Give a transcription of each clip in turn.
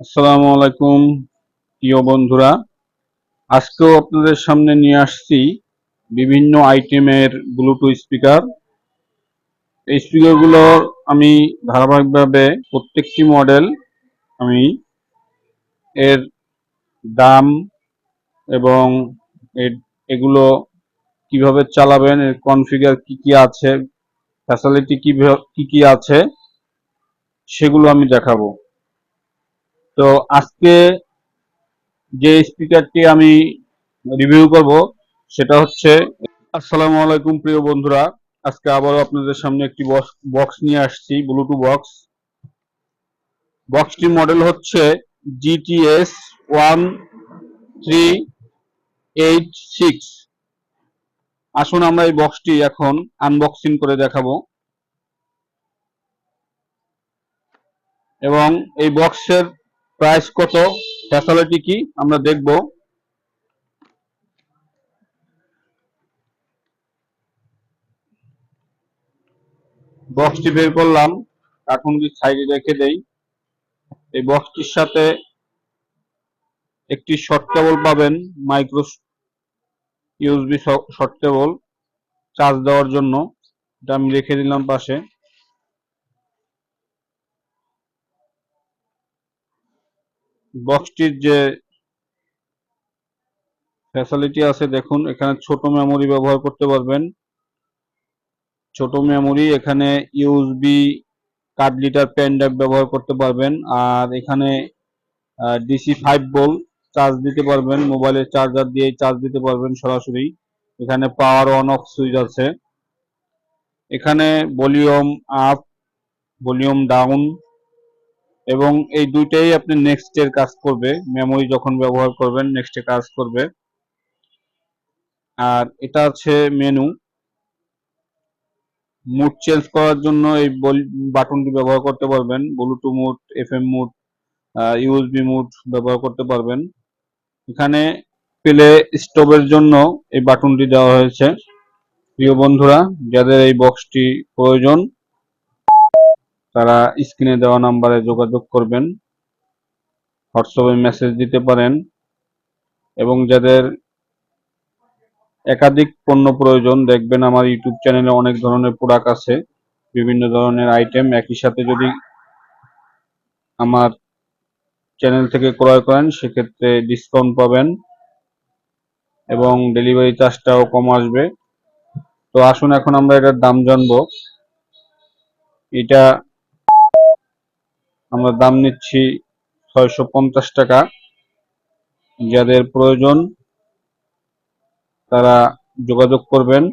আসসালামু আলাইকুম, প্রিয় বন্ধুরা। আজকেও আপনাদের সামনে নিয়ে আসছি বিভিন্ন আইটেমের ব্লুটুথ স্পিকার এই স্পিকারগুলোর আমি ধারাবাহিকভাবে প্রত্যেকটি মডেল আমি এর দাম এবং এগুলো কীভাবে চালাবেন, এর কনফিগার কি কি আছে ফ্যাসিলিটি কি কি আছে, সেগুলো আমি দেখাবো। তো আজকে যে স্পিকারটি আমি রিভিউ করব, সেটা হচ্ছে, আসসালামু আলাইকুম প্রিয় বন্ধুরা। আজকে আবারও আপনাদের সামনে একটি বক্স নিয়ে আসছি ব্লুটুথ বক্স বক্সটির মডেল হচ্ছে GTS one three eight six আসুন আমরা এই বক্সটি এখন আনবক্সিং করে দেখাবো। এবং এই বক্সের প্রাইস কত? ফ্যাসিলিটি কি? আমরা দেখব। বক্সটি বের করলাম। এখন যদি সাইডে রেখে দেই, এই বক্সটির সাথে একটি শর্ট কেবল পাবেন micro USB short cable charge দেওয়ার জন্য। এটা আমি রেখে দিলাম পাশে। বক্সটির যে ফ্যাসিলিটি আছে, দেখুন, এখানে ছোট মেমোরি ব্যবহার করতে পারবেন। ছোট মেমোরি এখানে USB card reader pen drive ব্যবহার করতে পারবেন। আর এখানে ডিসি ফাইভ বোল চার্জ দিতে পারবেন। মোবাইলের চার্জার দিয়ে চার্জ দিতে পারবেন সরাসরি। এখানে পাওয়ার অন অফ সুইচ আছে। এখানে ভলিউম আপ ভলিউম ডাউন এবং এই দুইটাই আপনি নেক্সট এর কাজ করবে। মেমোরি যখন ব্যবহার করবেন নেক্সট এ কাজ করবে। আর এটা আছে মেনু মুড চেঞ্জ করার জন্য এই বাটনটি ব্যবহার করতে পারবেন। Bluetooth mode FM mode USB mode ব্যবহার করতে পারবেন। এখানে প্লে স্টপের জন্য এই বাটনটি দেওয়া হয়েছে। প্রিয় বন্ধুরা, যাদের এই বক্সটি প্রয়োজন তারা স্ক্রিনে দেওয়া নাম্বারে যোগাযোগ করবেন হোয়াটসঅ্যাপে মেসেজ দিতে পারেন এবং যাদের একাধিক পণ্য প্রয়োজন, দেখবেন আমার ইউটিউব চ্যানেলে অনেক ধরনের প্রোডাক্ট আছে, বিভিন্ন ধরনের আইটেম একই সাথে যদি আমার চ্যানেল থেকে ক্রয় করেন, সেক্ষেত্রে ডিসকাউন্ট পাবেন এবং ডেলিভারি চার্জটাও কম আসবে। তো আসুন এখন আমরা এটার দাম জানব। এটা আমরা দাম নিচ্ছি ছয়শো পঞ্চাশ টাকা। যাদের প্রয়োজন, তারা যোগাযোগ করবেন।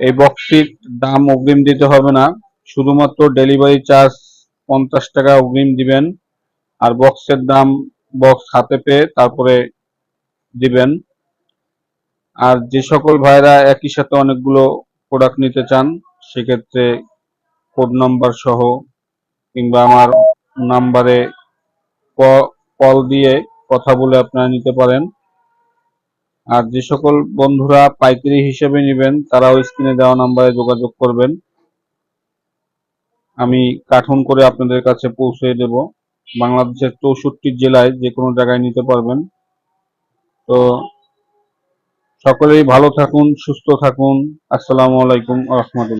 এই বক্সটির দাম অগ্রিম দিতে হবে না। শুধুমাত্র ডেলিভারি চার্জ পঞ্চাশ টাকা অগ্রিম দিবেন আর বক্সের দাম বক্স হাতে পেয়ে তারপরে দিবেন। আর যে সকল ভাইরা একই সাথে অনেকগুলো প্রোডাক্ট নিতে চান, সেক্ষেত্রে কোড নাম্বার সহ কিংবা আমার নাম্বারে কল দিয়ে কথা বলে আপনারা নিতে পারেন। আর যে সকল বন্ধুরা পাইকারি হিসেবে নেবেন, তারাও স্ক্রিনে দেওয়া নাম্বারে যোগাযোগ করবেন। আমি কার্টুন করে আপনাদের কাছে পৌঁছে দেব। বাংলাদেশের চৌষট্টি জেলায় যে কোনো জায়গায় নিতে পারবেন। তো সকলেই ভালো থাকুন, সুস্থ থাকুন। আসসালামু আলাইকুম রহমতুল্লাহ।